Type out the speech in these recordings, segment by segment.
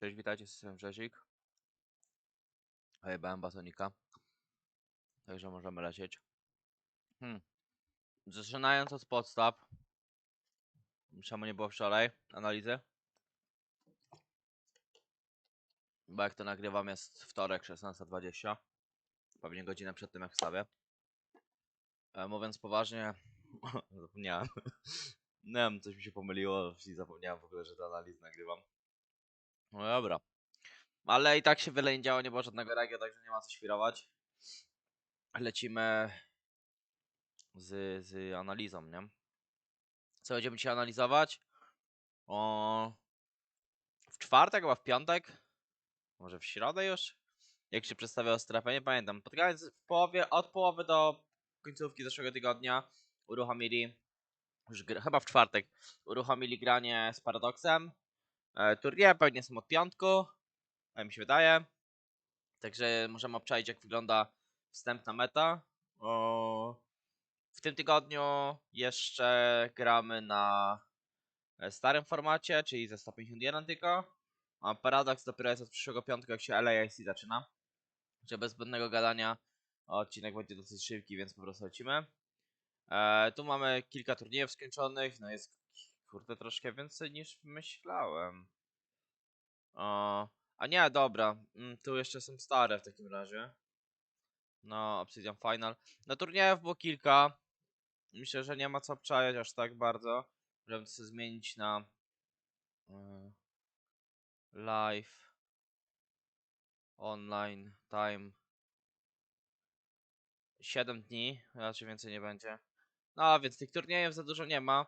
Cześć, witajcie, jestem Grzezik. Ojebałem batonika. Także możemy lecieć. Hmm. Zaczynając od podstaw. Czemu nie było wczoraj analizy? Bo jak to nagrywam jest wtorek 16.20. Pewnie godzinę przed tym jak wstawię. E, mówiąc poważnie, zapomniałem. Nie wiem, coś mi się pomyliło i zapomniałem w ogóle, że tę analizę nagrywam. No dobra. Ale i tak się wiele nie nie było żadnego regia, także nie ma co świrować. Lecimy z, z analizą, nie? Co będziemy dzisiaj analizować? O... W czwartek, chyba w piątek? Może w środę już? Jak się przedstawiało strefę, nie pamiętam. Spotkając w połowie, od połowy do końcówki zeszłego tygodnia uruchomili, już chyba w czwartek, uruchomili granie z Paradoxem. E, turnieje pewnie są od piątku, tak mi się wydaje. Także możemy obczaić jak wygląda wstępna meta. O, w tym tygodniu jeszcze gramy na e, starym formacie, czyli ze 151 tylko. A Paradox dopiero jest od przyszłego piątku, jak się LAIC zaczyna. Czy bez zbędnego gadania odcinek będzie dosyć szybki, więc po prostu lecimy. E, tu mamy kilka turniejów skończonych, no jest kurde troszkę więcej niż myślałem. O, a nie, dobra, mm, tu jeszcze są stare w takim razie. No, Obsidian Final. No turniejów było kilka. Myślę, że nie ma co obczajać aż tak bardzo. Możemy to zmienić na e, live online time 7 dni, raczej więcej nie będzie. No, więc tych turniejów za dużo nie ma.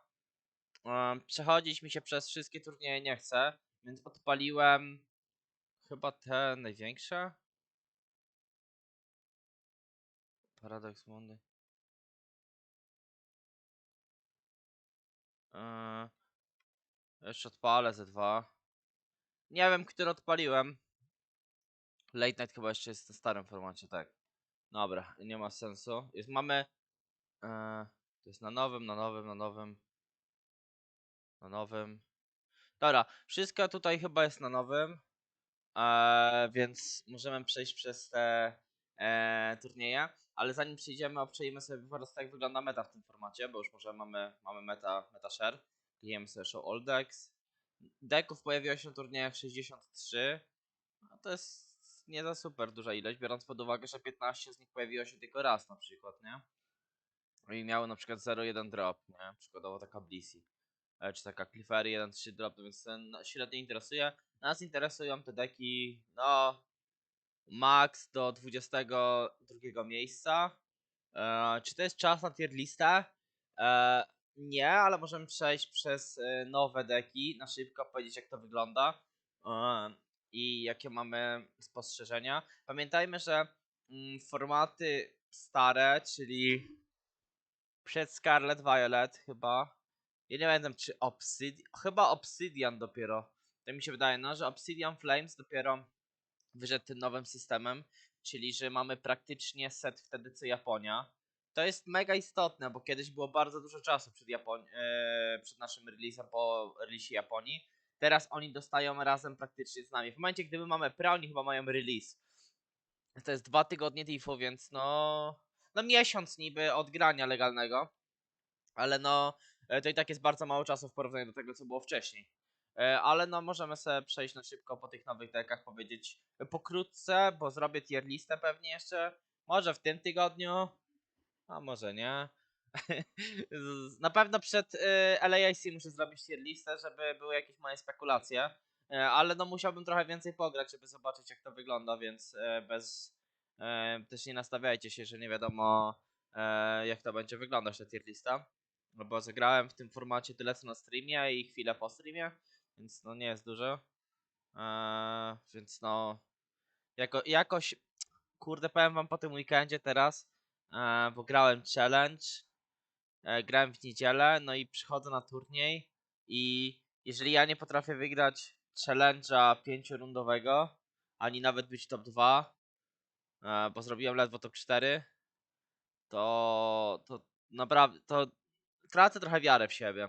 Przechodzić mi się przez wszystkie turnieje nie chce, więc odpaliłem chyba te największe. Paradox Monday. Eee, jeszcze odpalę ze dwa. Nie wiem, który odpaliłem. Late Night chyba jeszcze jest w starym formacie, tak. Dobra, nie ma sensu. Jest, mamy... Eee, to jest na nowym, na nowym, na nowym. Na nowym. Dobra, wszystko tutaj chyba jest na nowym. Eee, więc możemy przejść przez te e, turnieje. Ale zanim przejdziemy, obczajmy sobie po prostu jak wygląda meta w tym formacie, bo już może mamy, mamy meta, meta share. Klikniemy sobie show all decks. Decków pojawiło się na turniejach 63. No to jest nie za super duża ilość, biorąc pod uwagę, że 15 z nich pojawiło się tylko raz na przykład, nie? I miały na przykład 0,1 drop, nie? Przykładowo taka Blissey. E, Czy taka Cliffery 1,3 drop, więc ten no, średnio interesuje. Nas interesują te deki, no... Max do 22 miejsca. E, czy to jest czas na tier listę? E, nie, ale możemy przejść przez e, nowe deki na szybko, powiedzieć jak to wygląda e, i jakie mamy spostrzeżenia. Pamiętajmy, że mm, formaty stare, czyli przed Scarlet Violet chyba. Ja nie pamiętam czy Obsidian, chyba Obsidian dopiero. To mi się wydaje, no, że Obsidian Flames dopiero wyszedł tym nowym systemem, czyli że mamy praktycznie set wtedy co Japonia. To jest mega istotne, bo kiedyś było bardzo dużo czasu przed, Japoni- e, przed naszym releasem po release Japonii. Teraz oni dostają razem praktycznie z nami. W momencie, gdy my mamy pre, oni chyba mają release. To jest dwa tygodnie TIFU, więc no... No miesiąc niby od grania legalnego. Ale no, to i tak jest bardzo mało czasu w porównaniu do tego, co było wcześniej. E, Ale no, możemy sobie przejść na szybko po tych nowych dekach, powiedzieć pokrótce, bo zrobię tier listę pewnie jeszcze. Może w tym tygodniu, a może nie. Na pewno przed y, LAIC muszę zrobić tier listę, żeby były jakieś moje spekulacje. E, Ale no musiałbym trochę więcej pograć, żeby zobaczyć jak to wygląda, więc e, bez... e, Też nie nastawiajcie się, że nie wiadomo e, jak to będzie wyglądać ta tier lista. No bo zagrałem w tym formacie tyle co na streamie i chwilę po streamie, więc no nie jest dużo. Eee, więc no jako, jakoś kurde powiem wam po tym weekendzie teraz, e, bo grałem challenge, e, grałem w niedzielę, no i przychodzę na turniej i jeżeli ja nie potrafię wygrać challenge'a pięciorundowego, ani nawet być top 2, e, bo zrobiłem ledwo top 4, to, to naprawdę, to tracę trochę wiarę w siebie.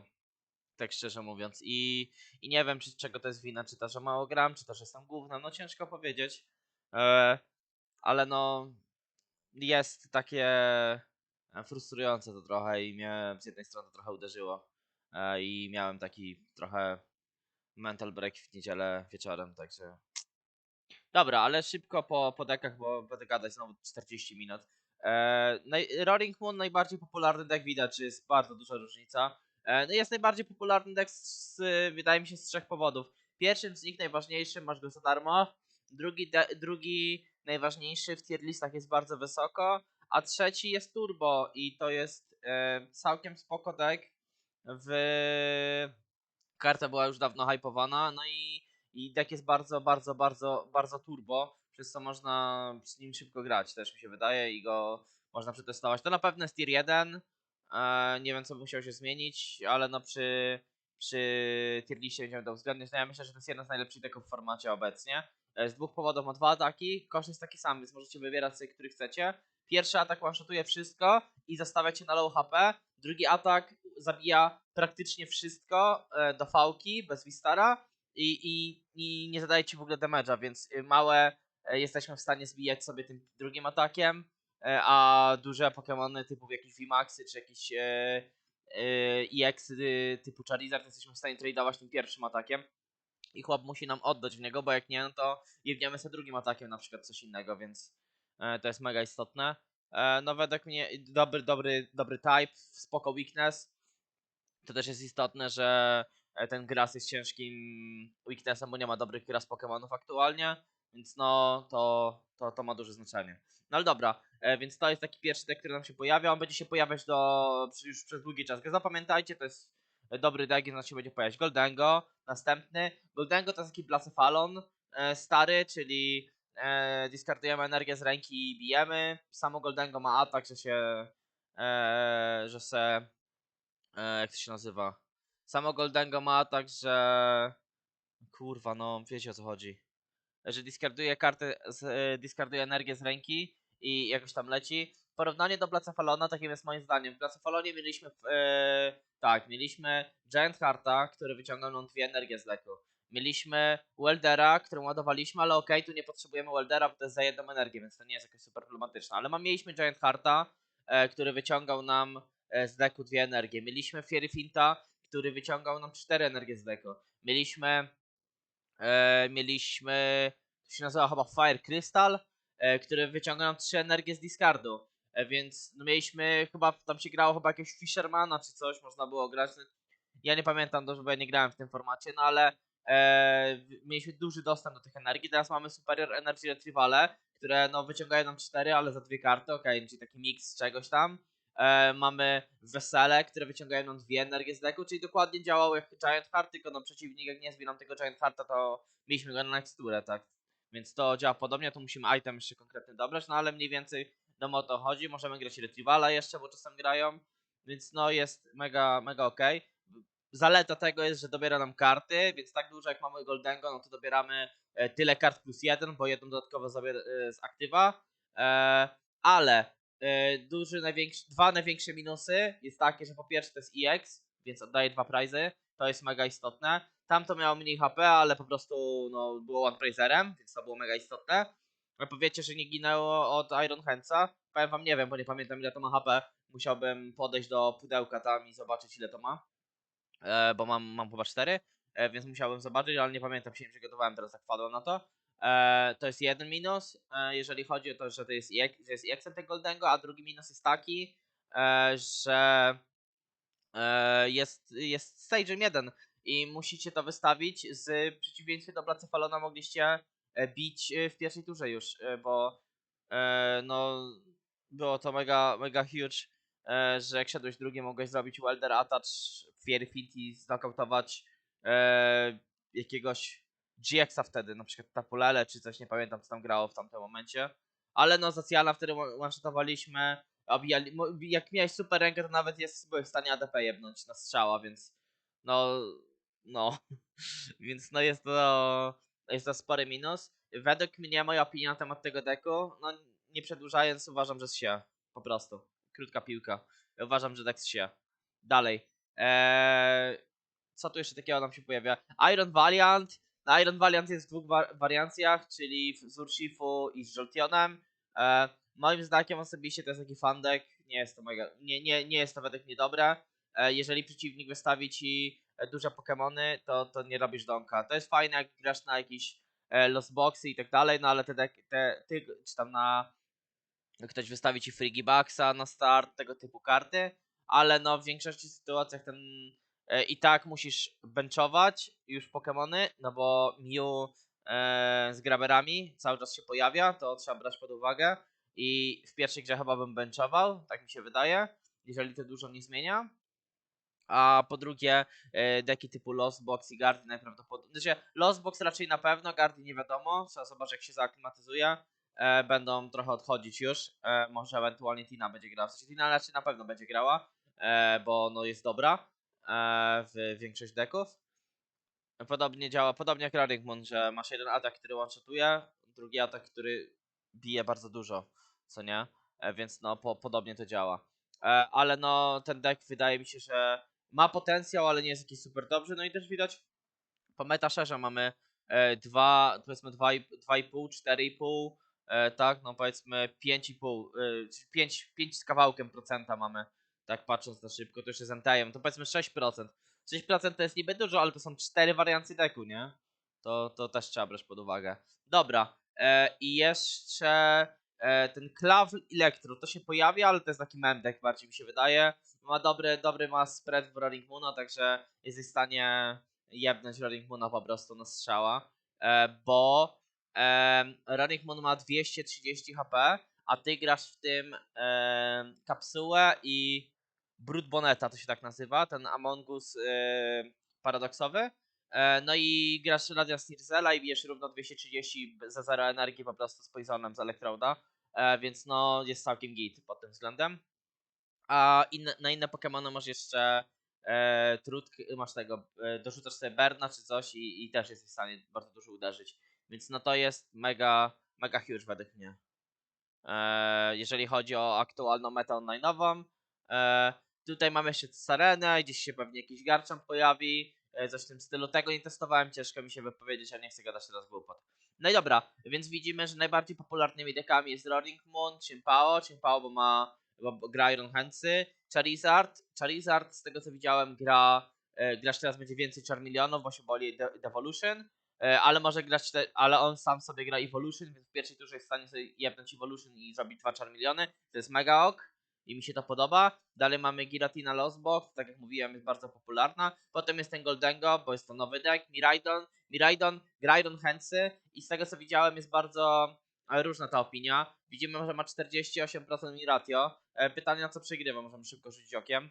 Tak szczerze mówiąc. I, I nie wiem, czy czego to jest wina, czy to, że mało gram, czy to, że jestem głównym, no ciężko powiedzieć. E, ale no jest takie e, frustrujące to trochę i mnie z jednej strony trochę uderzyło. E, I miałem taki trochę mental break w niedzielę wieczorem, także. Dobra, ale szybko po, po dekach, bo będę gadać znowu 40 minut. E, Roaring Moon najbardziej popularny deck widać, jest bardzo duża różnica. E, no jest najbardziej popularny deck z, wydaje mi się z trzech powodów. Pierwszym z nich, najważniejszym, masz go za darmo. Drugi, drugi najważniejszy w tier listach jest bardzo wysoko. A trzeci jest turbo i to jest e, całkiem spoko deck. W karta była już dawno hypowana, no i, i deck jest bardzo, bardzo, bardzo, bardzo turbo, przez co można z nim szybko grać, też mi się wydaje i go można przetestować. To na pewno jest tier 1, e, nie wiem co by musiało się zmienić, ale no przy, przy tier liście będziemy to uwzględniać, no ja myślę, że to jest jeden z najlepszych decków w formacie obecnie. E, Z dwóch powodów ma dwa ataki, koszt jest taki sam, więc możecie wybierać sobie, który chcecie. Pierwszy atak one-shotuje wszystko i zostawia cię na low HP. Drugi atak zabija praktycznie wszystko e, do fałki, bez Wistara i, i, i nie zadaje ci w ogóle damage'a, więc y, małe jesteśmy w stanie zbijać sobie tym drugim atakiem, e, a duże Pokémony typu jakieś VMAXy czy jakieś e, e, EX y, typu Charizard jesteśmy w stanie tradeować tym pierwszym atakiem. I chłop musi nam oddać w niego, bo jak nie, no to jebniemy sobie drugim atakiem na przykład coś innego, więc e, to jest mega istotne. E, no według mnie dobry, dobry, dobry type, spoko weakness. To też jest istotne, że e, ten gras jest ciężkim weaknessem, bo nie ma dobrych gras Pokémonów aktualnie, więc no to, to, to ma duże znaczenie. No ale dobra, e, więc to jest taki pierwszy deck, który nam się pojawia, on będzie się pojawiać do, już przez długi czas. Zapamiętajcie, to jest dobry deck, więc się będzie pojawiać. Goldengo, następny. Goldengo to jest taki Blacefalon e, stary, czyli e, discardujemy energię z ręki i bijemy. Samo Goldengo ma atak, że się, e, że se, e, jak to się nazywa? Samo Goldengo ma atak, że, kurwa no, wiecie o co chodzi. Że discarduje kartę, z, e, energię z ręki i jakoś tam leci. Porównanie do Blacefalona, takim jest moim zdaniem. W Blacefalonie mieliśmy, e, tak, mieliśmy Giant Hearta, który wyciągał nam dwie energie z leku. Mieliśmy Weldera, którą ładowaliśmy, ale okej, tu nie potrzebujemy Weldera, bo to jest za jedną energię, więc to nie jest jakoś super problematyczne. Ale mieliśmy Giant Hearta, e, który wyciągał nam e, z deku dwie energie. Mieliśmy Fairy Finta, który wyciągał nam cztery energie z deku. Mieliśmy, e, mieliśmy, to się nazywa chyba Fire Crystal, e, który wyciągał nam trzy energie z discardu. E, więc no, mieliśmy chyba, tam się grało chyba jakiegoś Fishermana czy coś, można było grać. Ja nie pamiętam dobrze, bo ja nie grałem w tym formacie, no ale e, mieliśmy duży dostęp do tych energii. Teraz mamy Superior Energy Retrievale, które no wyciągają nam 4, ale za dwie karty, ok, czyli taki miks czegoś tam. E, mamy Wesele, które wyciągają nam dwie energie z deku, czyli dokładnie działał jak Giant Heart, tylko no przeciwnik jak nie zbił nam tego Giant Hearta, to mieliśmy go na teksturę, tak. Więc to działa podobnie, to musimy item jeszcze konkretny dobrać, no ale mniej więcej wiadomo o to chodzi. Możemy grać Retrievala jeszcze, bo czasem grają, więc no jest mega, mega okej. Zaleta tego jest, że dobiera nam karty, więc tak dużo jak mamy Goldengo, no to dobieramy e, tyle kart plus jeden, bo jedną dodatkowo e, z aktywa. E, ale duży, największy, dwa największe minusy jest takie, że po pierwsze to jest EX, więc oddaje dwa prizy, to jest mega istotne. Tamto miało mniej HP, ale po prostu no, było one prizerem, więc to było mega istotne. A powiecie, że nie ginęło od Iron Handsa? Powiem wam, nie wiem, bo nie pamiętam ile to ma HP. Musiałbym podejść do pudełka tam i zobaczyć ile to ma. E, bo mam, mam chyba 4, e, więc musiałbym zobaczyć, ale nie pamiętam się, nie przygotowałem, teraz tak na to. E, to jest jeden minus, e, jeżeli chodzi o to, że to jest, że jest EX tego Goldengo, a drugi minus jest taki, e, że jest, jest Stage'em 1 i musicie to wystawić z przeciwieństwem do Blacefalona mogliście bić w pierwszej turze już, bo no było to mega, mega huge, że jak siadłeś drugie mogłeś zrobić welder attach, Fairy Fint i znokautować jakiegoś GX-a wtedy, na przykład Tapulele czy coś, nie pamiętam co tam grało w tamtym momencie, ale no Zacjana wtedy one-shotowaliśmy, jak miałeś super rękę to nawet jest, byłeś w stanie ADP jebnąć na strzała, więc no, no, więc no jest to, jest to spory minus. Według mnie, moja opinia na temat tego deku, no nie przedłużając, uważam, że się po prostu. Krótka piłka. Uważam, że deck się. Dalej. Eee, co tu jeszcze takiego nam się pojawia? Iron Valiant. Iron Valiant jest w dwóch wa- wariancjach, czyli z Urshifu i z Joltionem. E, moim zdaniem osobiście to jest taki fandek. Nie jest to mega, nie, nie, nie jest to według mnie dobre. E, jeżeli przeciwnik wystawi ci duże Pokemony, to, to nie robisz donka. To jest fajne, jak grasz na jakieś e, lost boxy i tak dalej, no ale te, te ty, czy tam na ktoś wystawi ci Frigibaxa na start, tego typu karty, ale no w większości sytuacjach ten i tak musisz benchować już Pokemony, no bo Mew e, z graberami cały czas się pojawia, to trzeba brać pod uwagę i w pierwszej grze chyba bym benchował, tak mi się wydaje, jeżeli to dużo nie zmienia. A po drugie, e, deki typu Lost Box i Guardian najprawdopodobniej. Znaczy, Lost Box raczej na pewno, Guardian nie wiadomo. Trzeba zobaczyć, jak się zaaklimatyzuje. E, będą trochę odchodzić już. E, może ewentualnie Tina będzie grała. W sensie Tina raczej na pewno będzie grała, e, bo no jest dobra e, w większość deków. Podobnie działa, podobnie jak Raring Moon, że masz jeden atak, który one-shotuje, drugi atak, który bije bardzo dużo, co nie? E, więc no po, podobnie to działa. E, ale no ten deck wydaje mi się, że ma potencjał, ale nie jest jakiś super dobrze. No i też widać po metaszerze mamy e, dwa, powiedzmy 2,5, 4,5, e, tak, no powiedzmy 5,5, e, czyli 5, 5 z kawałkiem procenta mamy, tak patrząc na szybko, to jeszcze z to powiedzmy 6%. 6% to jest niby dużo, ale to są 4 wariancje deku, nie? To, to też trzeba brać pod uwagę. Dobra, e, i jeszcze e, ten Clavel Electro, to się pojawia, ale to jest taki mem deck bardziej mi się wydaje. Ma dobry, dobry ma spread w Roaring Moona, także jesteś w stanie jebnąć Roaring Moona po prostu na strzała, e, bo e, Roaring Moon ma 230 HP, a ty grasz w tym e, kapsułę i Brute Boneta, to się tak nazywa, ten Among Us e, paradoksowy. E, no i grasz Radia Snirzela i bijesz równo 230 za 0 energii po prostu z Poisonem z Electroda, e, więc no jest całkiem git pod tym względem. A na inne Pokémony masz jeszcze e, trud, masz tego, e, dorzucasz sobie Berna czy coś i, i też jesteś w stanie bardzo dużo uderzyć. Więc no to jest mega, mega huge według mnie. E, jeżeli chodzi o aktualną metę online'ową. E, tutaj mamy jeszcze Sarenę, gdzieś się pewnie jakiś Garchomp pojawi, e, coś w tym stylu. Tego nie testowałem, ciężko mi się wypowiedzieć, a nie chcę gadać teraz głupot. No i dobra, więc widzimy, że najbardziej popularnymi dekami jest Roaring Moon, Chimpao, Chimpao, bo ma bo gra Iron Handsy, Charizard, Charizard z tego co widziałem gra, e, grać teraz będzie więcej Charmeleonów, bo się boli De Devolution, e, ale może grać, te, ale on sam sobie gra Evolution, więc w pierwszej turze jest w stanie sobie jebnąć Evolution i zrobić dwa Charmeleony, to jest mega ok i mi się to podoba. Dalej mamy Giratina Lostbox, tak jak mówiłem jest bardzo popularna, potem jest ten Goldengo, bo jest to nowy deck, Miraidon, Miraidon, Graidon Handsy i z tego co widziałem jest bardzo ale różna ta opinia. Widzimy, że ma 48% Miratio. E, Pytanie na co przegrywa, możemy szybko rzucić okiem.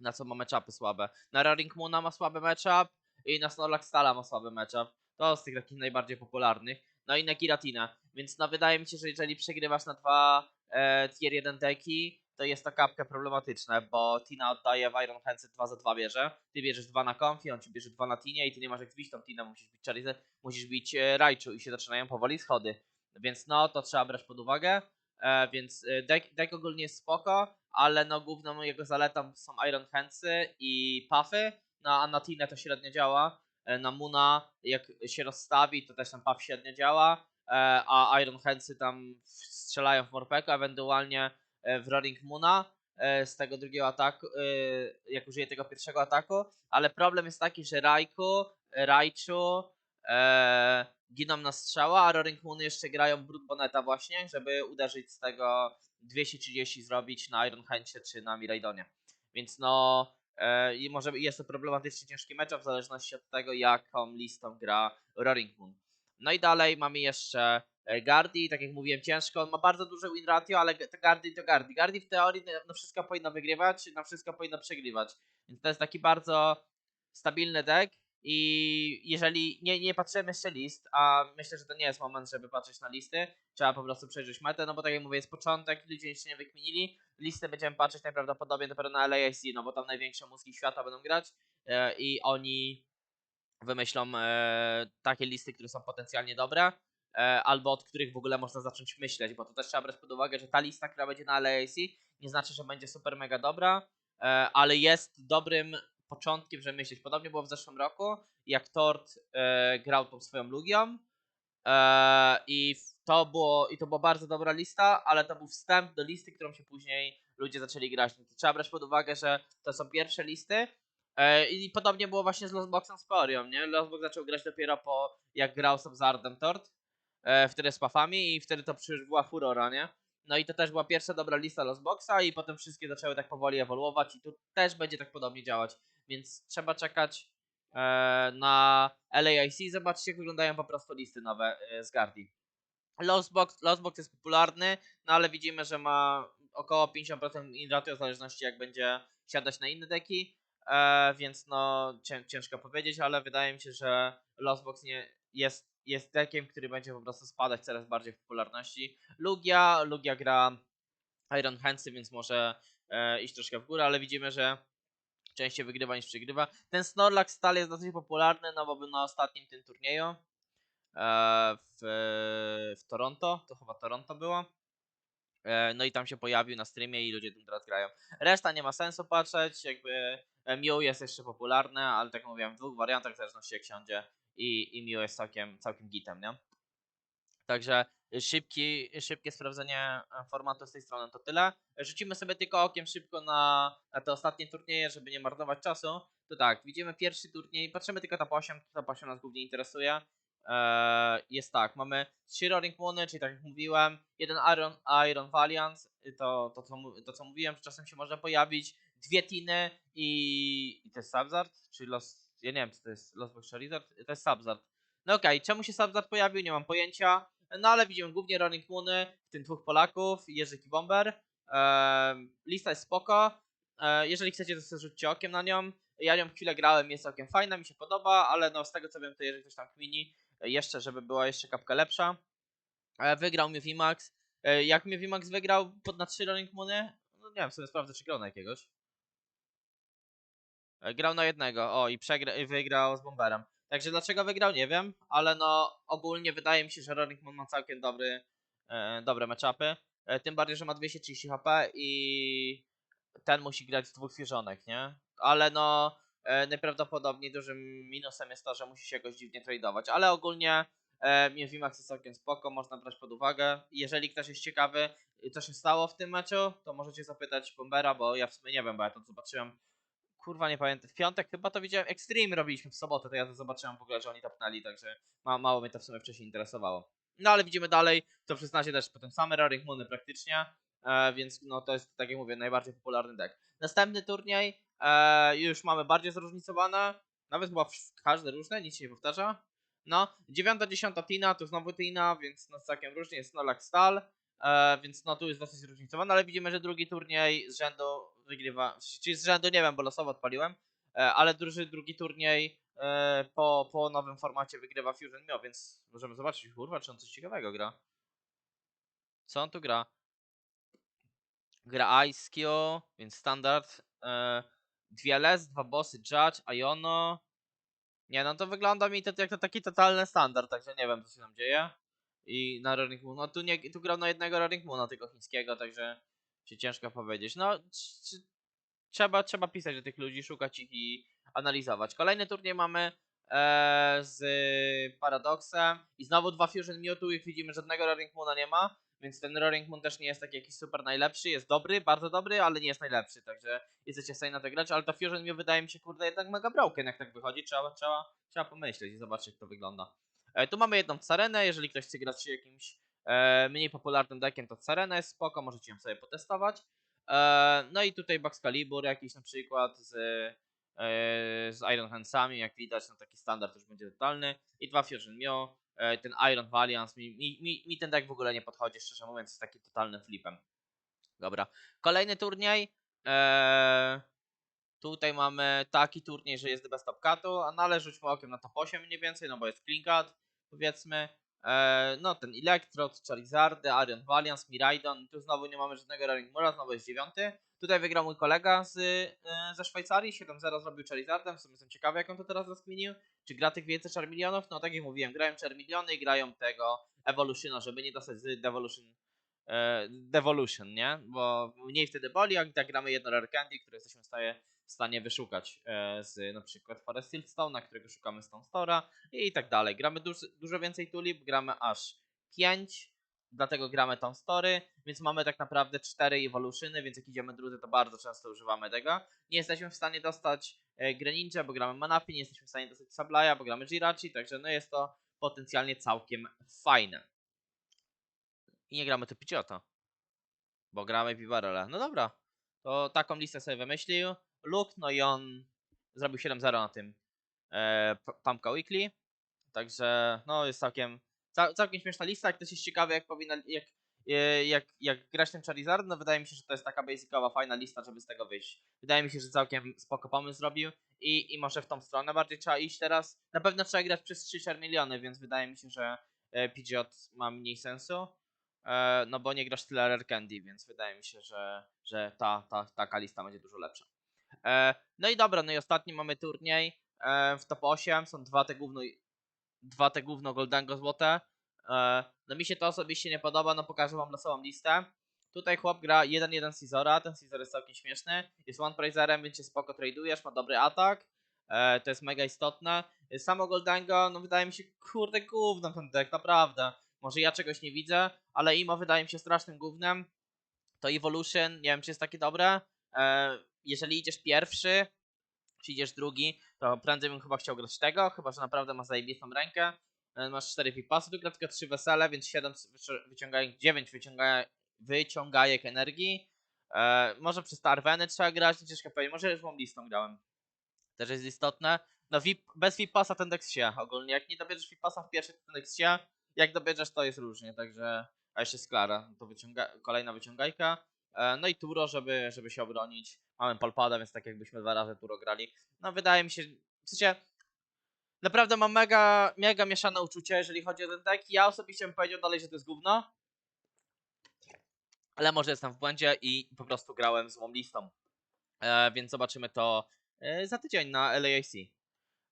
Na co ma matchupy słabe. Na Raring Moona ma słaby matchup i na Snorlax Stala ma słaby matchup. To z tych takich najbardziej popularnych. No i na Giratina. Więc no wydaje mi się, że jeżeli przegrywasz na dwa e, tier 1 deki, to jest to kapkę problematyczne, bo Tina oddaje w Iron Handsy 2 za 2 bierze. Ty bierzesz 2 na Confi, on ci bierze 2 na Tinie i ty nie masz jak zbić tą Tinę, musisz bić Charizard, musisz bić e, Raichu i się zaczynają powoli schody. Więc no, to trzeba brać pod uwagę. E, więc e, deck, deck ogólnie jest spoko, ale no główną jego zaletą są Iron Handsy i Puffy. No a na Tinę to średnio działa. E, na Muna jak się rozstawi, to też tam Puff średnio działa. E, a Iron Handsy tam strzelają w Morpeko, ewentualnie w Roaring Moona e, z tego drugiego ataku, e, jak użyje tego pierwszego ataku. Ale problem jest taki, że Raiku, Raichu, e, giną na strzała, a Roaring Moon jeszcze grają Brute Boneta właśnie, żeby uderzyć z tego 230 zrobić na Iron Handsie czy na Miraidonie. Więc no e, i może jest to problematyczny ciężki matchup w zależności od tego jaką listą gra Roaring Moon. No i dalej mamy jeszcze e, Gardi, tak jak mówiłem ciężko, on ma bardzo duże win ratio, ale to Gardi to Gardi. Gardi w teorii na- wszystko powinno wygrywać, na wszystko powinno przegrywać. Więc to jest taki bardzo stabilny deck i jeżeli nie, nie patrzymy jeszcze list, a myślę, że to nie jest moment, żeby patrzeć na listy, trzeba po prostu przejrzeć metę, no bo tak jak mówię, jest początek, ludzie jeszcze nie wykminili, listy będziemy patrzeć najprawdopodobniej dopiero na LAFC, no bo tam największe mózgi świata będą grać e, i oni wymyślą e, takie listy, które są potencjalnie dobre, e, albo od których w ogóle można zacząć myśleć, bo to też trzeba brać pod uwagę, że ta lista, która będzie na LAC, nie znaczy, że będzie super mega dobra, e, ale jest dobrym początkiem, żeby myśleć. Podobnie było w zeszłym roku, jak Tort e, grał tą swoją Lugią. E, I to było i to była bardzo dobra lista, ale to był wstęp do listy, którą się później ludzie zaczęli grać. No to trzeba brać pod uwagę, że to są pierwsze listy. E, I podobnie było właśnie z Lostboxem z Porią, nie? Lostbox zaczął grać dopiero po jak grał z Obzardem Tort, e, wtedy z Pafami i wtedy to była furora, nie? No i to też była pierwsza dobra lista Lostboxa i potem wszystkie zaczęły tak powoli ewoluować i tu też będzie tak podobnie działać, więc trzeba czekać e, na LAIC, zobaczcie jak wyglądają po prostu listy nowe e, z Guardi. Lostbox, Lostbox jest popularny, no ale widzimy, że ma około 50% in w zależności jak będzie siadać na inne deki, e, więc no cię, ciężko powiedzieć, ale wydaje mi się, że Lostbox nie jest, jest dekiem, który będzie po prostu spadać coraz bardziej w popularności. Lugia, Lugia gra Iron Handsy, więc może e, iść troszkę w górę, ale widzimy, że częściej wygrywa niż przegrywa. Ten Snorlax stale jest dosyć popularny, no bo był na ostatnim tym turnieju e, w, w Toronto, to chyba Toronto było. E, No i tam się pojawił na streamie i ludzie tym teraz grają. Reszta nie ma sensu patrzeć, jakby e, Mew jest jeszcze popularny, ale tak jak mówiłem, w dwóch wariantach w zależności jak siądzie i, i Mew jest całkiem, całkiem gitem, nie? Także szybki, szybkie sprawdzenie e, formatu z tej strony to tyle. Rzucimy sobie tylko okiem szybko na, na te ostatnie turnieje, żeby nie marnować czasu. To tak, widzimy pierwszy turniej, patrzymy tylko top 8, top 8 nas głównie interesuje. Eee, jest tak, mamy trzy Roaring Moony, czyli tak jak mówiłem, jeden Iron, Iron Valiant, y, to, to, co, to co mówiłem, że czasem się może pojawić, dwie Tiny i, i to jest Subzard, czy Los, ja nie wiem co to jest, Losbox Charizard, to jest Subzard. No okej, czemu się Subzard pojawił, nie mam pojęcia, no ale widzimy głównie Roaring Moony, w tym dwóch Polaków, Jerzyk i Bomber. Eee, lista jest spoko, eee, jeżeli chcecie to sobie rzućcie okiem na nią, ja nią chwilę grałem, jest całkiem fajna, mi się podoba, ale no z tego co wiem to jeżeli ktoś tam kmini, e, jeszcze żeby była jeszcze kapka lepsza. E, Wygrał mnie VMAX. E, Jak mnie VMAX wygrał pod na 3 Rolling Moony, no nie wiem, sobie sprawdzę czy grał na jakiegoś. E, Grał na jednego, o i i wygrał z Bomberem. Także dlaczego wygrał, nie wiem, ale no ogólnie wydaje mi się, że Rolling Moon ma całkiem dobry, e, dobre matchupy. E, tym bardziej, że ma 230 HP i ten musi grać z dwóch fusionek, nie? Ale no e, najprawdopodobniej dużym minusem jest to, że musi się jakoś dziwnie tradeować, ale ogólnie e, mnie VMAX jest całkiem spoko, można brać pod uwagę. Jeżeli ktoś jest ciekawy, co się stało w tym meczu, to możecie zapytać Bombera, bo ja w sumie nie wiem, bo ja to zobaczyłem kurwa nie pamiętam, w piątek chyba to widziałem, Extreme robiliśmy w sobotę, to ja to zobaczyłem w ogóle, że oni tapnęli, także ma, mało mnie to w sumie wcześniej interesowało. No ale widzimy dalej, to przyznacie też potem same Roaring Moony praktycznie, e, więc no to jest, tak jak mówię, najbardziej popularny deck. Następny turniej, e, już mamy bardziej zróżnicowane, nawet chyba każde różne, nic się nie powtarza. No, dziewiąta, dziesiąta Tina, tu znowu Tina, więc no całkiem różnie, jest Snorlax Stal, e, więc no tu jest dosyć zróżnicowane, ale widzimy, że drugi turniej z rzędu wygrywa, czyli z rzędu nie wiem, bo losowo odpaliłem, e, ale drugi, drugi turniej e, po, po nowym formacie wygrywa Fusion Mio, więc możemy zobaczyć, kurwa, czy on coś ciekawego gra. Co on tu gra? Gra Q, więc standard. E, dwie LS, dwa bossy, Judge, Iono. Nie no, to wygląda mi to jak to taki totalny standard, także nie wiem co się tam dzieje. I na Roaring Moon, no tu, nie, tu grał na jednego Roaring Moona, tylko chińskiego, także się ciężko powiedzieć. No, trzeba, trzeba pisać do tych ludzi, szukać ich i analizować. Kolejny turniej mamy e, z Paradoxem i znowu dwa Fusion Mewtwo, jak widzimy żadnego Roaring Moona nie ma, więc ten Roaring Moon też nie jest taki jakiś super najlepszy, jest dobry, bardzo dobry, ale nie jest najlepszy, także jesteście w stanie na to grać, ale to Fusion Mew wydaje mi się kurde jednak mega broken, jak tak wychodzi, trzeba, trzeba, trzeba pomyśleć i zobaczyć jak to wygląda. E, tu mamy jedną Sarenę, jeżeli ktoś chce grać jakimś e, mniej popularnym deckiem, to Sarena jest spoko, możecie ją sobie potestować. E, no i tutaj Baxcalibur jakiś na przykład z, e, z Iron Handsami, jak widać, no taki standard już będzie totalny. I dwa Fusion e, ten Iron Valiance, mi, mi, mi, mi ten deck w ogóle nie podchodzi, szczerze mówiąc, jest taki totalnym flipem. Dobra, kolejny turniej. Tutaj mamy taki turniej, że jest bez top cutu, a należy rzućmy okiem na top 8 mniej więcej, no bo jest clean cut, powiedzmy. E, no ten Electrod, Charizardy, Arion Valiance, Miraidon, tu znowu nie mamy żadnego Running Mura, znowu jest dziewiąty. Tutaj wygrał mój kolega z, e, ze Szwajcarii, 7-0 zrobił Charizardem, w sumie jestem ciekawy jak on to teraz rozkminił. Czy gra tych więcej Charmilionów? No tak jak mówiłem, grają Charmiliony i grają tego Evolutiona, żeby nie dostać z Devolution, e, Devolution, nie? Bo mniej wtedy boli, a tak gramy jedno Rare Candy, które jesteśmy w stanie w stanie wyszukać e, z na przykład Forest na którego szukamy Stone Store'a i tak dalej. Gramy duż, dużo więcej tulip, gramy aż 5, dlatego gramy tą story, więc mamy tak naprawdę 4 evolutyony, więc jak idziemy drudzy, to bardzo często używamy tego. Nie jesteśmy w stanie dostać e, Greninja, bo gramy Manafi, nie jesteśmy w stanie dostać Sablaya, bo gramy Jirachi, także no jest to potencjalnie całkiem fajne. I nie gramy tu Pidgeota, bo gramy Pibarele. No dobra, to taką listę sobie wymyślił. Luke, no i on zrobił 7-0 na tym e, P- Pumpka Weekly. Także no jest całkiem, cał, całkiem śmieszna lista. Jak ktoś jest ciekawy jak powinna, jak, e, jak, jak grać tym Charizard, no wydaje mi się, że to jest taka basicowa, fajna lista, żeby z tego wyjść. Wydaje mi się, że całkiem spoko pomysł zrobił i, i może w tą stronę bardziej trzeba iść teraz. Na pewno trzeba grać przez 3-4 miliony, więc wydaje mi się, że e, Pidgeot ma mniej sensu. E, no bo nie grasz tyle Rare Candy, więc wydaje mi się, że, że ta, ta, taka lista będzie dużo lepsza. E, no i dobra, no i ostatni mamy turniej e, w top 8, są dwa te gówno, dwa te gówno Goldengo złote. E, no mi się to osobiście nie podoba, no pokażę wam losową listę. Tutaj chłop gra 1-1 Scizora, ten Scizor jest całkiem śmieszny. Jest one pricerem, więc się spoko tradujesz, ma dobry atak. E, to jest mega istotne. Samo Goldengo, no wydaje mi się, kurde gówno ten deck, naprawdę. Może ja czegoś nie widzę, ale Imo wydaje mi się strasznym gównem. To Evolution, nie wiem czy jest takie dobre. E, jeżeli idziesz pierwszy, czy idziesz drugi, to prędzej bym chyba chciał grać tego, chyba że naprawdę ma zajebistą rękę. E, Masz 4 pipasy, tu gra tylko 3 wesele, więc 7 wyciągajek, 9 wyciągajek, wyciągajek energii. E, może przez Tarweny trzeba grać, nie ciężko powiedzieć, może już mam listą grałem. Też jest istotne. No VIP, bez VIP pasa ten deck się ogólnie, jak nie dobierzesz VIP pasa w pierwszych, to ten deck się. Jak dobierzesz to jest różnie, także... A jeszcze Sklara, to wyciąga, kolejna wyciągajka. E, No i Turo, żeby, żeby się obronić. Mamy Palpada, więc tak jakbyśmy dwa razy Turo grali. No wydaje mi się, w sensie naprawdę mam mega, mega mieszane uczucie, jeżeli chodzi o ten deck. Ja osobiście bym powiedział dalej, że to jest gówno. Ale może jestem w błędzie i po prostu grałem złą listą. E, więc zobaczymy to e, za tydzień na LAIC.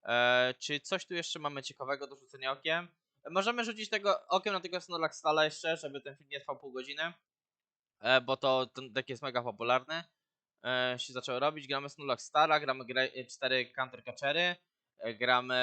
E, czy coś tu jeszcze mamy ciekawego do rzucenia okiem? Możemy rzucić tego okiem na tego Snorlax Stala jeszcze, żeby ten film nie trwał pół godziny. E, bo to ten deck jest mega popularny. E, się zaczęło robić. Gramy Snorlax Stara, gramy gra- e, cztery Counter Catchery, e, gramy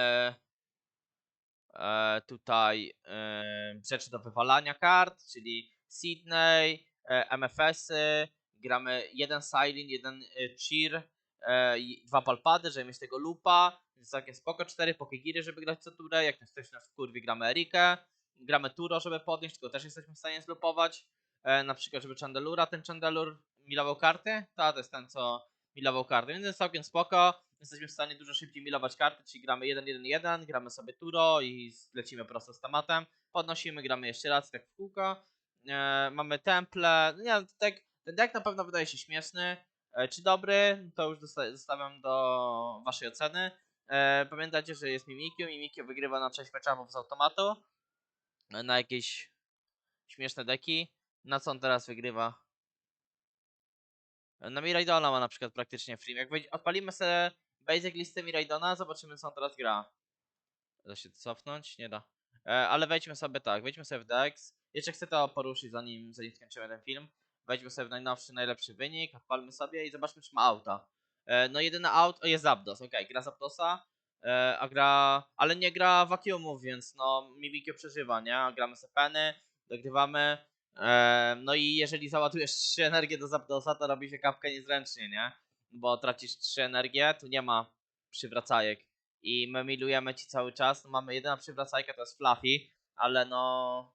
e, tutaj e, rzeczy do wywalania kart, czyli Sydney, e, MFS-y, gramy jeden Silent, jeden e, Cheer, e, dwa Palpady, żeby mieć tego Lupa, więc całkiem spoko, cztery Pokegiry, żeby grać co turę, jak ktoś nas kurwi, gramy Erikę, gramy Turo, żeby podnieść, tylko też jesteśmy w stanie zlupować, e, na przykład, żeby Chandelura, ten Chandelur milował karty, ta to jest ten, co milował karty, więc jest całkiem spoko, jesteśmy w stanie dużo szybciej milować karty, czyli gramy 1-1-1, gramy sobie Turo i lecimy prosto z tematem, podnosimy, gramy jeszcze raz, tak w kółko, e, mamy temple, nie, ten deck, ten deck na pewno wydaje się śmieszny, e, czy dobry, to już zosta- zostawiam do waszej oceny. E, pamiętajcie, że jest Mimikyu, Mimikyu wygrywa na 6 matchupów z automatu, e, na jakieś śmieszne deki. Na co on teraz wygrywa? Na Miraidona ma na przykład praktycznie free. Jak odpalimy sobie basic listę Miraidona, zobaczymy co on teraz gra. Da się cofnąć? Nie da. E, ale wejdźmy sobie tak, wejdźmy sobie w Dex. Jeszcze chcę to poruszyć zanim, zanim skończymy ten film. Wejdźmy sobie w najnowszy, najlepszy wynik, odpalmy sobie i zobaczmy czy ma auta. E, no jedyny aut, o jest Zapdos, okej, gra Zapdosa, e, a gra, ale nie gra Vacuumów, więc no Mimikyu przeżywa, nie? Gramy sobie Penny, dogrywamy, no i jeżeli załadujesz 3 energie do Zapdosa, to robi się kapkę niezręcznie, nie? Bo tracisz 3 energie, tu nie ma przywracajek i my milujemy ci cały czas, no mamy jedyna przywracajka to jest Fluffy, ale no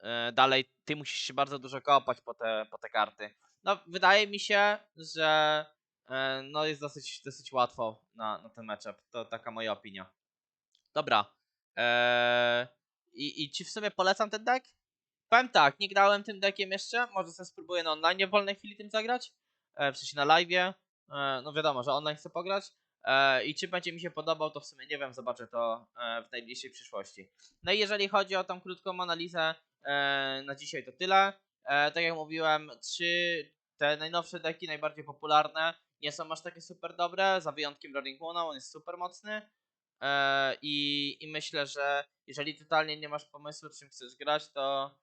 e, dalej ty musisz się bardzo dużo kopać po te, po te karty. No, wydaje mi się, że e, no jest dosyć, dosyć łatwo na, na ten matchup. To taka moja opinia. Dobra. E, i, I ci w sumie polecam ten deck? Powiem tak, nie grałem tym deckiem jeszcze. Może sobie spróbuję na online w wolnej chwili tym zagrać. E, w sensie na live. E, no wiadomo, że online chcę pograć. E, I czy będzie mi się podobał, to w sumie nie wiem, zobaczę to e, w najbliższej przyszłości. No i jeżeli chodzi o tą krótką analizę e, na dzisiaj, to tyle. E, tak jak mówiłem, trzy te najnowsze deki, najbardziej popularne, nie są aż takie super dobre, za wyjątkiem Rolling Moona, on jest super mocny. E, i, I myślę, że jeżeli totalnie nie masz pomysłu, czym chcesz grać, to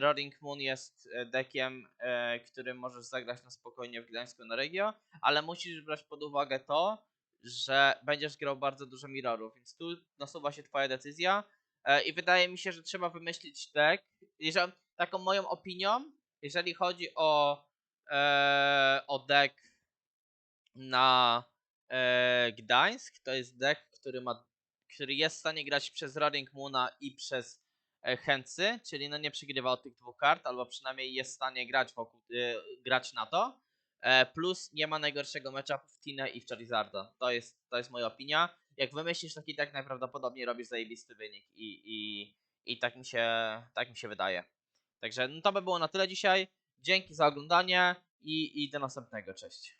Roaring Moon jest e, deckiem, e, którym możesz zagrać na spokojnie w Gdańsku na Regio, ale musisz brać pod uwagę to, że będziesz grał bardzo dużo mirrorów, więc tu nasuwa się twoja decyzja. E, i wydaje mi się, że trzeba wymyślić deck, jeżeli, taką moją opinią, jeżeli chodzi o, e, o deck na e, Gdańsk, to jest deck, który ma który jest w stanie grać przez Roaring Moona i przez e, Hency, czyli no nie przegrywa od tych dwóch kart, albo przynajmniej jest w stanie grać, wokół, e, grać na to. E, plus nie ma najgorszego matchupu w Tinę i w Charizarda. To jest, to jest moja opinia. Jak wymyślisz taki deck, najprawdopodobniej robisz zajebisty wynik i, i, i tak, mi się, tak mi się wydaje. Także no to by było na tyle dzisiaj. Dzięki za oglądanie i, i do następnego. Cześć.